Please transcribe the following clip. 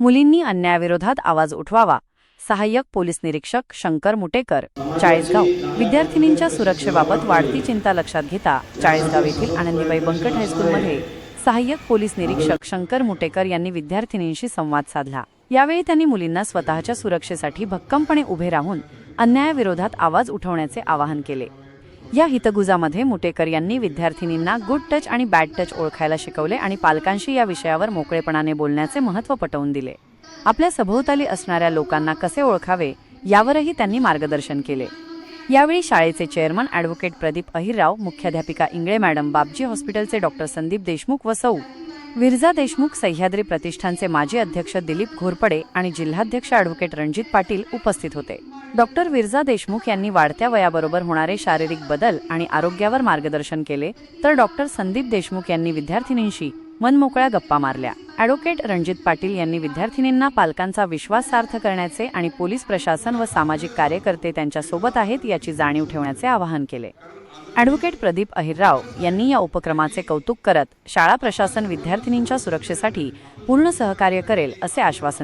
मुलींनी अन्यायाविरोधात आवाज उठवावा. सहाय्यक पोलीस निरीक्षक शंकर मुटेकर. चाळीसगाव. विद्यार्थिनींच्या सुरक्षेबाबत वाढती चिंता लक्षात घेता चाळीसगाव येथील आनंदीबाई बंकट हायस्कूलमध्ये सहाय्यक पोलीस निरीक्षक शंकर मुटेकर यांनी विद्यार्थिनींशी संवाद साधला. यावेळी त्यांनी मुलींना स्वतःच्या सुरक्षेसाठी भक्कमपणे उभे राहून अन्यायाविरोधात आवाज उठवण्याचे आवाहन केले. या हितगुजामध्ये मुटेकर यांनी विद्यार्थिनींना गुड टच आणि बॅड टच ओळखायला शिकवले आणि पालकांशी या विषयावर मोकळेपणाने बोलण्याचे महत्त्व पटवून दिले. आपल्या सभोवताली असणाऱ्या लोकांना कसे ओळखावे यावरही त्यांनी मार्गदर्शन केले. यावेळी शाळेचे चेअरमन ॲडव्होकेट प्रदीप अहिरराव मुख्याध्यापिका इंगळे मॅडम बाबजी हॉस्पिटलचे डॉक्टर संदीप देशमुख व सौ. विरजा देशमुख सह्याद्री प्रतिष्ठानचे माजी अध्यक्ष दिलीप घोरपडे आणि जिल्हाध्यक्ष ॲडव्होकेट रणजित पाटील उपस्थित होते. डॉक्टर विरजा देशमुख यांनी वाढत्या वयाबरोबर होणारे शारीरिक बदल आणि आरोग्यावर मार्गदर्शन केले तर डॉक्टर संदीप देशमुख यांनी विद्यार्थिनींशी मनमोकळ्या गप्पा मारल्या. ॲडव्होकेट रणजित पाटील यांनी विद्यार्थिनींना पालकांचा विश्वास सार्थ करण्याचे आणि पोलीस प्रशासन व सामाजिक कार्यकर्ते त्यांच्यासोबत आहेत याची जाणीव ठेवण्याचे आवाहन केले. ॲडव्होकेट प्रदीप अहिरराव यांनी या उपक्रमाचे कौतुक करत शाळा प्रशासन विद्यार्थिनींच्या सुरक्षेसाठी पूर्ण सहकार्य करेल असे आश्वासन